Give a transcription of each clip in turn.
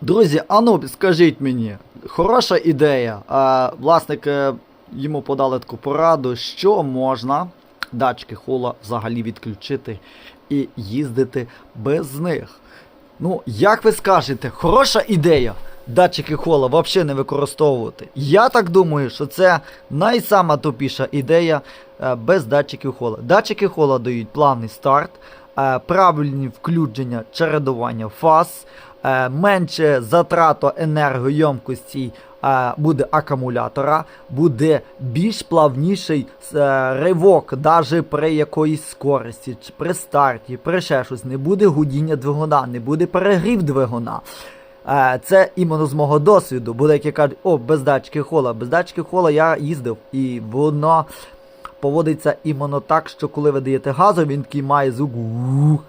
Друзі, ану, скажіть мені, хороша ідея. А, власник е, йому подали таку пораду, що можна датчики хола взагалі відключити і їздити без них. Ну, як ви скажете, хороша ідея датчики хола взагалі не використовувати. Я так думаю, що це найсама тупіша ідея е, без датчиків хола. Датчики хола дають плавний старт, е, правильні включення чередування фаз, менше затрату енергоємкості е, буде акумулятора, буде більш плавніший е, ривок, навіть при якоїсь скорості, при старті, при ще щось. Не буде гудіння двигуна, не буде перегрів двигуна. Е, Це іменно з мого досвіду. Бо деякі кажуть, о, без датчики хола. Без датчики хола я їздив, і воно поводиться іменно так, що коли ви даєте газу, він такий має звук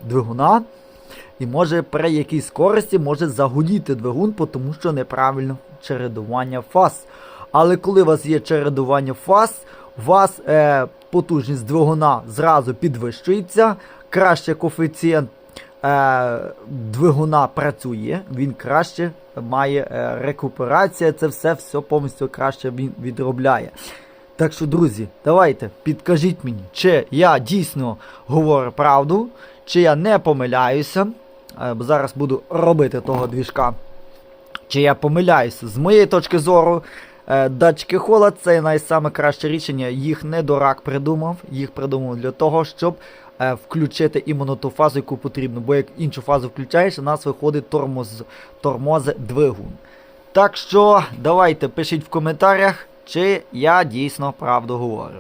двигуна. І може при якійсь скорості може загудіти двигун, тому що неправильно чередування фаз. Але коли у вас є чередування фаз, у вас е, потужність двигуна зразу підвищується, краще коефіцієнт е, двигуна працює, він краще має е, рекуперація, це все, все повністю краще він відробляє. Так що, друзі, давайте підкажіть мені, чи я дійсно говорю правду, чи я не помиляюся. Е, зараз буду робити того двіжка. Чи я помиляюся? З моєї точки зору, е, датчики хола це найсаме краще рішення. Їх не дурак придумав. Їх придумав для того, щоб е, включити іменно ту фазу, яку потрібно. Бо як іншу фазу включаєш, у нас виходить тормоз, тормози двигун. Так що давайте пишіть в коментарях, чи я дійсно правду говорю.